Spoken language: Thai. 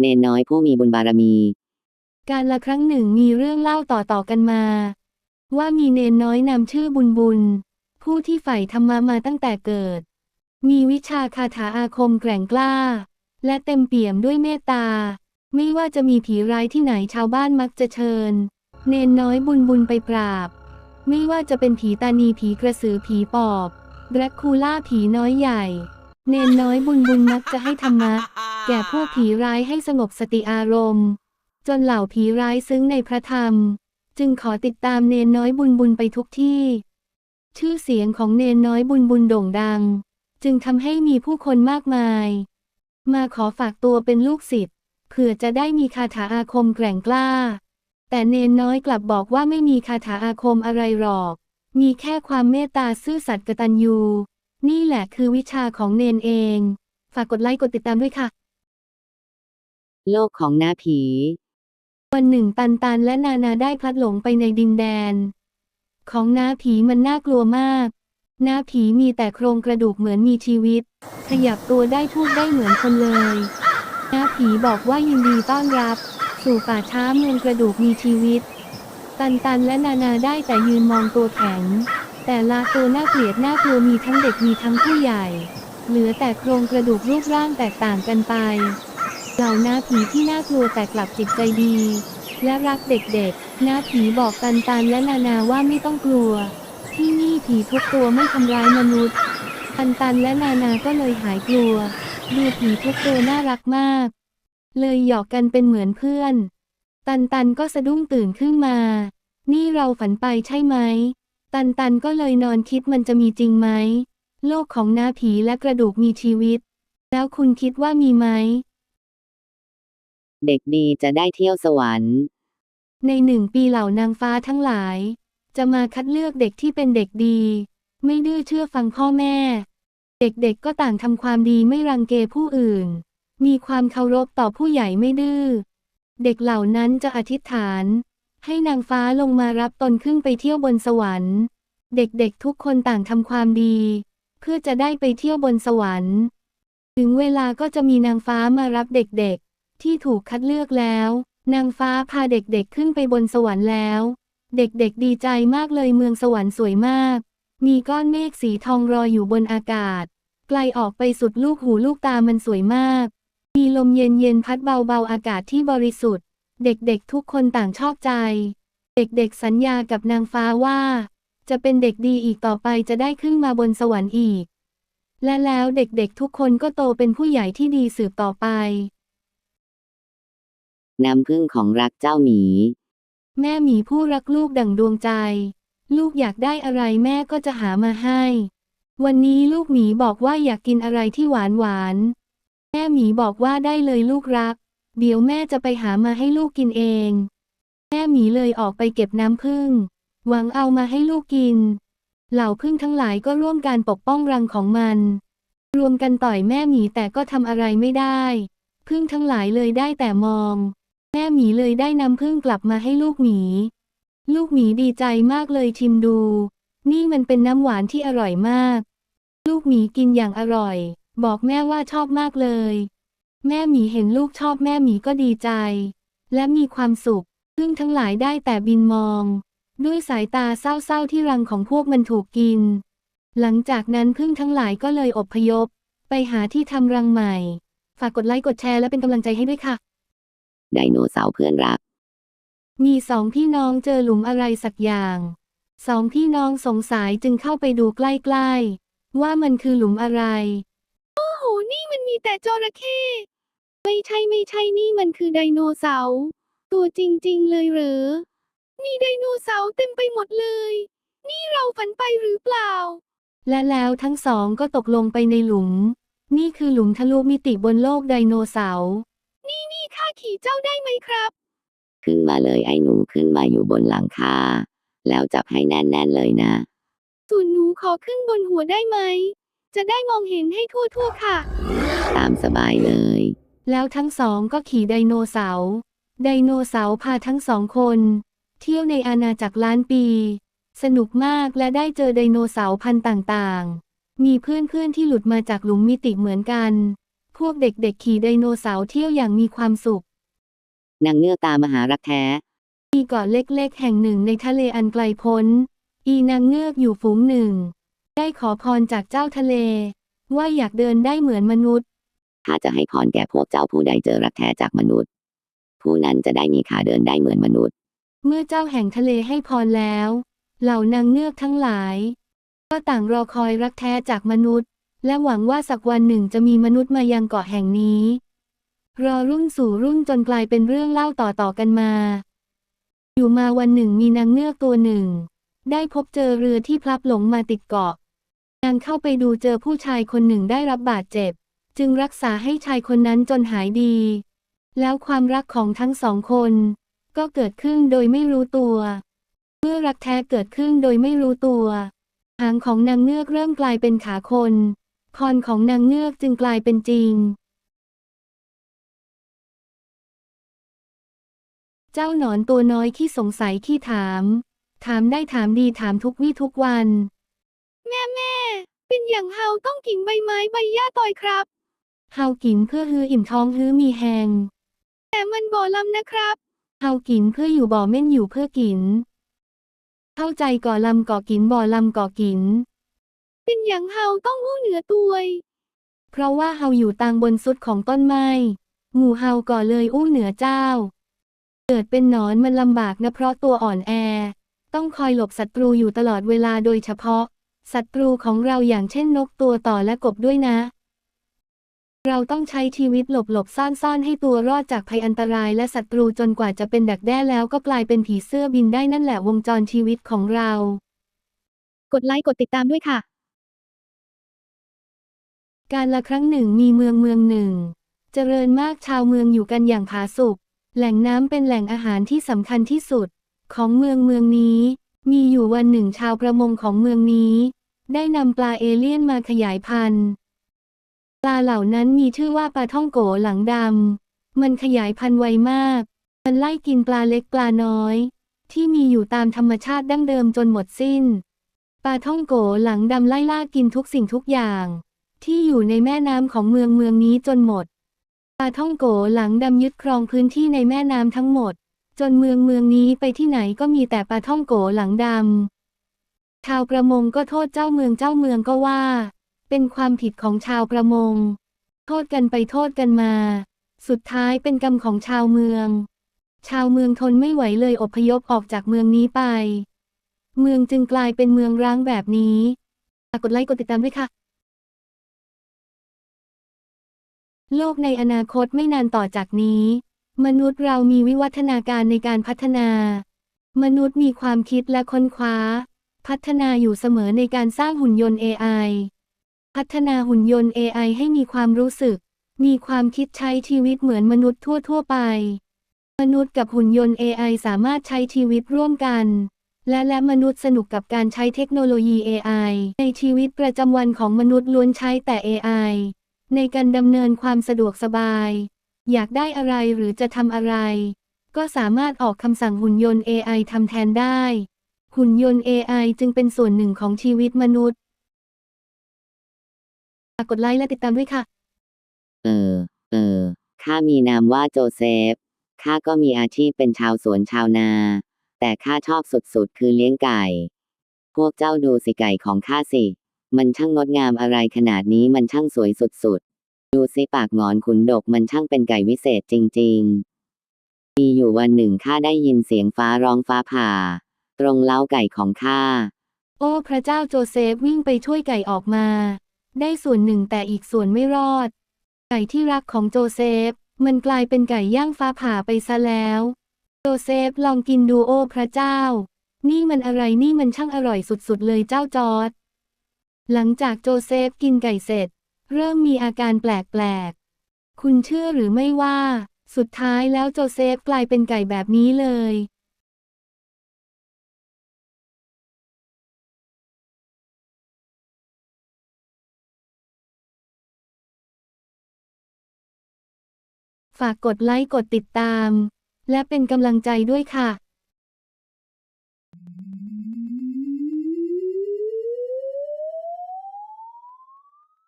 เนนน้อยผู้มีบุญบารมี การละครั้งหนึ่งมีเรื่องเล่าต่อๆกันมา ว่ามีเนนน้อยนำชื่อบุญบุญ ผู้ที่ใฝ่ธรรมะมาตั้งแต่เกิด มีวิชาคาถาอาคมแกร่งกล้า และเต็มเปี่ยมด้วยเมตตา ไม่ว่าจะมีผีร้ายที่ไหนชาวบ้านมักจะเชิญ เนนน้อยบุญบุญไปปราบ ไม่ว่าจะเป็นผีตานีผีกระสือผีปอบแดรคคูล่าผีน้อยใหญ่ เนนน้อยบุญบุญมักจะให้ธรรมะ แก่พวกผีร้ายให้สงบสติอารมณ์ จนเหล่าผีร้ายซึ้งในพระธรรม จึงขอติดตามเนนน้อยบุญบุญไปทุกที่ ชื่อเสียงของเนนน้อยบุญบุญโด่งดัง จึงทำให้มีผู้คนมากมาย มาขอฝากตัวเป็นลูกศิษย์เผื่อจะได้มีคาถาอาคมแกร่งกล้า แต่เนนน้อยกลับบอกว่าไม่มีคาถาอาคมอะไรหรอก มีแค่ความเมตตาซื่อสัตย์กตัญญู นี่แหละคือวิชาของเนนเอง ฝากกดไลค์กดติดตามด้วยค่ะ โลกของหน้าผี วันหนึ่งตันตันและนานาได้พลัดหลงไปในดินแดน ของน้าผีมันน่ากลัวมากน้าผีมีแต่โครงกระดูกเหมือนมีชีวิต ขยับตัวได้พูดได้เหมือนคนเลยน้าผีบอกว่ายินดีต้อนรับ สู่ป่าช้าเมืองกระดูกมีชีวิต ตันตันและนานาได้แต่ยืนมองตัวแข็ง แต่ละตัวน่าเกลียดน่ากลัวมีทั้งเด็กมีทั้งผู้ใหญ่ เหลือแต่โครงกระดูกรูปร่างแตกต่างกันไป เหล่าหน้าผีที่น่ากลัวแต่กลับจิตใจดี และรักเด็กๆ หน้าผีบอกตันตันและนานาว่าไม่ต้องกลัว ที่นี่ผีทุกตัวไม่ทำร้ายมนุษย์ ตันตันและนานาก็เลยหายกลัว ดูผีทุกตัวน่ารักมาก เลยหยอกกันเป็นเหมือนเพื่อน ตันตันก็สะดุ้งตื่นขึ้นมา นี่เราฝันไปใช่ไหม ตันตันก็เลยนอนคิดมันจะมีจริงไหม โลกของหน้าผีและกระดูกมีชีวิต แล้วคุณคิดว่ามีไหม เด็กดีจะได้เที่ยวสวรรค์ ในหนึ่งปีเหล่านางฟ้าทั้งหลาย จะมาคัดเลือกเด็กที่เป็นเด็กดี ไม่ดื้อเชื่อฟังพ่อแม่ เด็กๆก็ต่างทำความดีไม่รังเกผู้อื่น มีความเคารพต่อผู้ใหญ่ไม่ดื้อ เด็กเหล่านั้นจะอธิษฐานให้นางฟ้าลงมารับตนขึ้นไปเที่ยวบนสวรรค์ เด็กๆทุกคนต่างทำความดี เพื่อจะได้ไปเที่ยวบนสวรรค์ ถึงเวลาก็จะมีนางฟ้ามารับเด็กๆ ที่ถูกคัดเลือกแล้ว นางฟ้าพาเด็กๆขึ้นไปบนสวรรค์แล้ว เด็กๆดีใจมากเลยเมืองสวรรค์สวยมาก มีก้อนเมฆสีทองรอยอยู่บนอากาศ ไกลออกไปสุดลูกหูลูกตามันสวยมาก มีลมเย็นๆพัดเบาๆอากาศที่บริสุทธิ์ เด็กๆทุกคนต่างชอบใจ เด็กๆสัญญากับนางฟ้าว่า จะเป็นเด็กดีอีกต่อไปจะได้ขึ้นมาบนสวรรค์อีก และแล้วเด็กๆทุกคนก็โตเป็นผู้ใหญ่ที่ดีสืบต่อไป น้ำพึ่งของรักเจ้าหมี แม่หมีผู้รักลูกดั่งดวงใจ ลูกอยากได้อะไรแม่ก็จะหามาให้ วันนี้ลูกหมีบอกว่าอยากกินอะไรที่หวานหวาน แม่หมีบอกว่าได้เลยลูกรัก เดี๋ยวแม่จะไปหามาให้ลูกกินเอง แม่หมีเลยออกไปเก็บน้ำผึ้ง หวังเอามาให้ลูกกิน เหล่าผึ้งทั้งหลายก็ร่วมการปกป้องรังของมัน รวมกันต่อยแม่หมีแต่ก็ทำอะไรไม่ได้ผึ้งทั้งหลายเลยได้แต่มอง แม่หมีเลยได้นำผึ้งกลับมาให้ลูกหมี ลูกหมีดีใจมากเลยชิมดู นี่มันเป็นน้ำหวานที่อร่อยมาก ลูกหมีกินอย่างอร่อย บอกแม่ว่าชอบมากเลย แม่หมีเห็นลูกชอบแม่หมีก็ดีใจ และมีความสุขผึ้งทั้งหลายได้แต่บินมอง ด้วยสายตาเศร้าๆที่รังของพวกมันถูกกิน หลังจากนั้นผึ้งทั้งหลายก็เลยอพยพ ไปหาที่ทำรังใหม่ ฝากกดไลค์กดแชร์และเป็นกำลังใจให้ด้วยค่ะ ไดโนเสาร์เพื่อนรัก มีสองพี่น้องเจอหลุมอะไรสักอย่าง สองพี่น้องสงสัยจึงเข้าไปดูใกล้ๆ ว่ามันคือหลุมอะไร โอ้โห นี่มันมีแต่จระเข้ไม่ใช่ไม่ใช่นี่มันคือไดโนเสาร์ตัวจริง ๆ เลยเหรอ มีไดโนเสาร์เต็มไปหมดเลย นี่เราฝันไปหรือเปล่า และแล้วทั้งสองก็ตกลงไปในหลุม นี่คือหลุมทะลุมิติบนโลกไดโนเสาร์ นี่นี่ข้าขี่เจ้าได้ไหมครับ ขึ้นมาเลยไอ้หนูขึ้นมาอยู่บนหลังคา แล้วจับให้แน่นๆเลยนะ ส่วนหนูขอขึ้นบนหัวได้ไหม จะได้มองเห็นให้ทั่วๆค่ะ ตามสบายเลย แล้วทั้งสองก็ขี่ไดโนเสาร์ ไดโนเสาร์พาทั้งสองคน เที่ยวในอาณาจักรล้านปี สนุกมากและได้เจอไดโนเสาร์พันธุ์ต่างๆ มีเพื่อนๆที่หลุดมาจากหลุมมิติเหมือนกันพพวกเด็กๆขี่ไดโนเสาร์เที่ยวอย่างมีความสุข นางเงือกตามมาหารักแท้ มีเกาะเล็กๆ แห่งหนึ่งในทะเลอันไกลพ้น อีนางเงือกอยู่ฝูงหนึ่ง ได้ขอพรจากเจ้าทะเล ว่าอยากเดินได้เหมือนมนุษย์ ถ้าจะให้พรแก่พวกเจ้าผู้ใดเจอรักแท้จากมนุษย์ ผู้นั้นจะได้มีขาเดินได้เหมือนมนุษย์ เมื่อเจ้าแห่งทะเลให้พรแล้ว เหล่านางเงือกทั้งหลาย ก็ต่างรอคอยรักแท้จากมนุษย์ และหวังว่าสักวันหนึ่งจะมีมนุษย์มายังเกาะแห่งนี้ รอรุ่นสู่รุ่นจนกลายเป็นเรื่องเล่าต่อๆกันมา อยู่มาวันหนึ่งมีนางเงือกตัวหนึ่ง ได้พบเจอเรือที่พลับหลงมาติดเกาะ นางเข้าไปดูเจอผู้ชายคนหนึ่งได้รับบาดเจ็บ จึงรักษาให้ชายคนนั้นจนหายดี แล้วความรักของทั้งสองคน ก็เกิดขึ้นโดยไม่รู้ตัว เมื่อรักแท้เกิดขึ้นโดยไม่รู้ตัวหางของนางเงือกเริ่มกลายเป็นขาคนคอนของนางเงือกจึงกลายเป็นจริง เจ้าหนอนตัวน้อยขี้สงสัยขี้ถาม ถามได้ถามดีถามทุกวี่ทุกวัน แม่แม่ เป็นอย่างเฮาต้องกินใบไม้ใบหญ้าต่อยครับ เฮากินเพื่อฮืออิ่มท้องฮือมีแหงแต่มันบ่ลำนะครับ เฮากินเพื่ออยู่บ่อเม่นอยู่เพื่อกิน เข้าใจก่อลำก่อกินบ่อลำก่อกิน เป็นอย่างเฮาต้องหู้เหนือตัวยเพราะว่าเฮาอยู่ตางบนสุดของต้นไม้หมู่เฮาก่อเลยอู้เหนือเจ้า เกิดเป็นหนอนมันลำบากนะเพราะตัวอ่อนแอ ต้องคอยหลบศัตรูอยู่ตลอดเวลาโดยเฉพาะศัตรูของเราอย่างเช่นนกตัวต่อและกบด้วยนะ เราต้องใช้ชีวิตหลบหลบซ่อนซ่อนให้ตัวรอดจากภัยอันตรายและศัตรูจนกว่าจะเป็นดักแด้แล้วก็กลายเป็นผีเสื้อบินได้นั่นแหละวงจรชีวิตของเรา กดไลค์กดติดตามด้วยค่ะ การละครั้งหนึ่งมีเมืองเมืองหนึ่ง เจริญมากชาวเมืองอยู่กันอย่างผาสุกแหล่งน้ำเป็นแหล่งอาหารที่สำคัญที่สุด ของเมืองเมืองนี้ มีอยู่วันหนึ่งชาวประมงของเมืองนี้ ได้นำปลาเอเลี่ยนมาขยายพันธุ์ ปลาเหล่านั้นมีชื่อว่าปลาท่องโกหลังดำ มันขยายพันธุ์ไวมาก มันไล่กินปลาเล็กปลาน้อย ที่มีอยู่ตามธรรมชาติดั้งเดิมจนหมดสิ้น ปลาท่องโกหลังดำไล่ล่ากินทุกสิ่งทุกอย่าง ที่อยู่ในแม่น้ำของเมืองเมืองนี้จนหมด ปลาท่องโกหลังดำยึดครองพื้นที่ในแม่น้ำทั้งหมด จนเมืองเมืองนี้ไปที่ไหนก็มีแต่ปลาท่องโกหลังดำ ชาวประมงก็โทษเจ้าเมืองเจ้าเมืองก็ว่า เป็นความผิดของชาวประมง โทษกันไปโทษกันมา สุดท้ายเป็นกรรมของชาวเมือง ชาวเมืองทนไม่ไหวเลยอพยพออกจากเมืองนี้ไป เมืองจึงกลายเป็นเมืองร้างแบบนี้ฝากกดไลค์กดติดตามด้วยค่ะ โลกในอนาคตไม่นานต่อจากนี้ มนุษย์เรามีวิวัฒนาการในการพัฒนา มนุษย์มีความคิดและค้นคว้า พัฒนาอยู่เสมอในการสร้างหุ่นยนต์ AI พัฒนาหุ่นยนต์ AI ให้มีความรู้สึก มีความคิดใช้ชีวิตเหมือนมนุษย์ทั่ว ๆ ไป มนุษย์กับหุ่นยนต์ AI สามารถใช้ชีวิตร่วมกัน และและมนุษย์สนุกกับการใช้เทคโนโลยี AI ในชีวิตประจำวันของมนุษย์ล้วนใช้แต่ AI ในการดำเนินความสะดวกสบาย อยากได้อะไรหรือจะทำอะไร ก็สามารถออกคำสั่งหุ่นยนต์ AI ทำแทนได้ หุ่นยนต์ AI จึงเป็นส่วนหนึ่งของชีวิตมนุษย์ กกดไลค์และติดตามด้วยค่ะ เออ เออ ข้ามีนามว่าโจเซฟ ข้าก็มีอาชีพเป็นชาวสวนชาวนา แต่ข้าชอบสุดๆ คือเลี้ยงไก่ พวกเจ้าดูสิไก่ของข้าสิ มันช่างงดงามอะไรขนาดนี้มันช่างสวยสุดๆ ดูสิปากหงอนขุนดกมันช่างเป็นไก่วิเศษจริง ๆ มีอยู่วันหนึ่งข้าได้ยินเสียงฟ้าร้องฟ้าผ่า ตรงเล้าไก่ของข้า โอ้ พระเจ้าโจเซฟวิ่งไปช่วยไก่ออกมา ได้ส่วนหนึ่งแต่อีกส่วนไม่รอด ไก่ที่รักของโจเซฟ มันกลายเป็นไก่ย่างฟ้าผ่าไปซะแล้ว โจเซฟลองกินดูโอพระเจ้า นี่มันอะไรนี่มันช่างอร่อยสุดๆเลยเจ้าจอร์ดหลังจากโจเซฟกินไก่เสร็จ เริ่มมีอาการแปลกๆ คุณเชื่อหรือไม่ว่า สุดท้ายแล้วโจเซฟกลายเป็นไก่แบบนี้เลย ฝากกดไลค์กดติดตาม และเป็นกำลังใจด้วยค่ะ